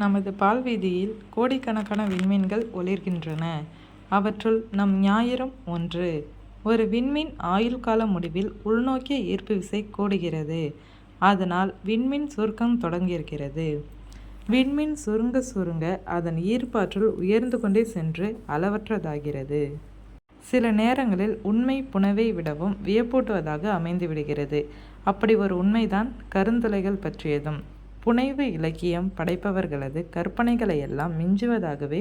நமது பால்வீதியில் கோடிக்கணக்கான விண்மீன்கள் ஒளிர்கின்றன. அவற்றுள் நம் ஞாயிறும் ஒன்று. ஒரு விண்மீன் ஆயுள்கால முடிவில் உள்நோக்கிய ஈர்ப்பு விசை கூடுகிறது. அதனால் விண்மீன் சுருக்கம் தொடங்கியிருக்கிறது விண்மீன் சுருங்க சுருங்க அதன் ஈர்ப்பாற்றல் உயர்ந்து கொண்டே சென்று அளவற்றதாகிறது. சில நேரங்களில் உண்மை புனவை விடவும் வியப்பூட்டுவதாக அமைந்துவிடுகிறது. அப்படி ஒரு உண்மைதான் கருந்துளைகள் பற்றியதும். புனைவு இலக்கியம் படைப்பவர்களது கற்பனைகளையெல்லாம் மிஞ்சுவதாகவே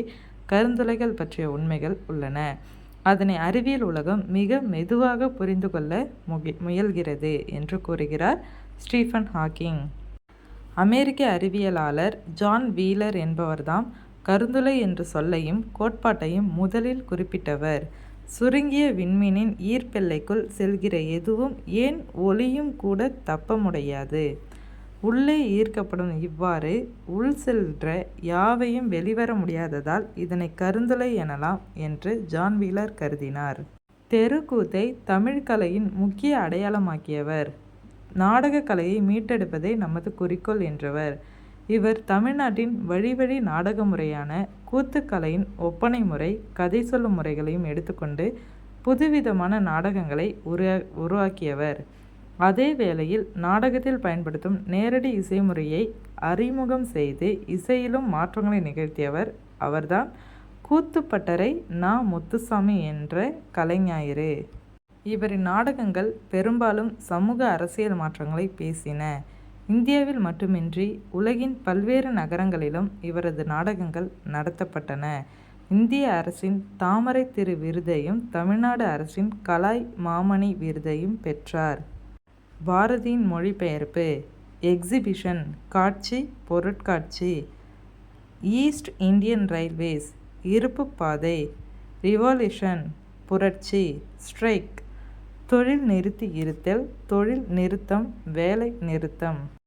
கருந்துளைகள் பற்றிய உண்மைகள் உள்ளன. அதனை அறிவியல் உலகம் மிக மெதுவாக புரிந்து கொள்ள முயல்கிறது என்று கூறுகிறார் ஸ்டீஃபன் ஹாக்கிங். அமெரிக்க அறிவியலாளர் ஜான் வீலர் என்பவர்தாம் கருந்துளை என்ற சொல்லையும் கோட்பாட்டையும் முதலில் குறிப்பிட்டவர். சுருங்கிய விண்மீனின் ஈர்ப்பெல்லைக்குள் செல்கிற எதுவும் ஏன் ஒளியும் கூட தப்ப முடியாது உள்ளே ஈர்க்கப்படும் இவ்வாறு உள் செல்ற யாவையும் வெளிவர முடியாததால் இதனை கருந்துளை எனலாம் என்று ஜான் வீலர் கருதினார். தெருக்கூத்தை தமிழ்கலையின் முக்கிய அடையாளமாக்கியவர். நாடகக் கலையை மீட்டெடுப்பதே நமது குறிக்கோள் என்றவர். இவர் தமிழ்நாட்டின் வழிவழி நாடக முறையான கூத்துக்கலையின் ஒப்பனை முறை கதை சொல்லும் முறைகளையும் எடுத்துக்கொண்டு புதுவிதமான நாடகங்களை உருவாக்கியவர். அதே வேளையில் நாடகத்தில் பயன்படுத்தும் நேரடி இசை முறையை அறிமுகம் செய்து இசையிலும் மாற்றங்களை நிகழ்த்தியவர் அவர்தான் கூத்துப்பட்டறை நா. முத்துசாமி என்ற கலைஞாயிறு. இவரின் நாடகங்கள் பெரும்பாலும் சமூக அரசியல் மாற்றங்களை பேசின. இந்தியாவில் மட்டுமின்றி உலகின் பல்வேறு நகரங்களிலும் இவரது நாடகங்கள் நடத்தப்பட்டன. இந்திய அரசின் தாமரைத் திரு விருதையும் தமிழ்நாடு அரசின் கலாய் மாமணி விருதையும் பெற்றார். பாரதியின் மொழிபெயர்ப்பு எக்ஸிபிஷன் காட்சி பொருட்காட்சி ஈஸ்ட் இந்தியன் ரயில்வேஸ் இருப்புப் பாதை ரிவல்யூஷன் புரட்சி ஸ்ட்ரைக் தொழில் நிறுத்தி இருத்தல் தொழில் நிறுத்தம் வேலை நிறுத்தம்.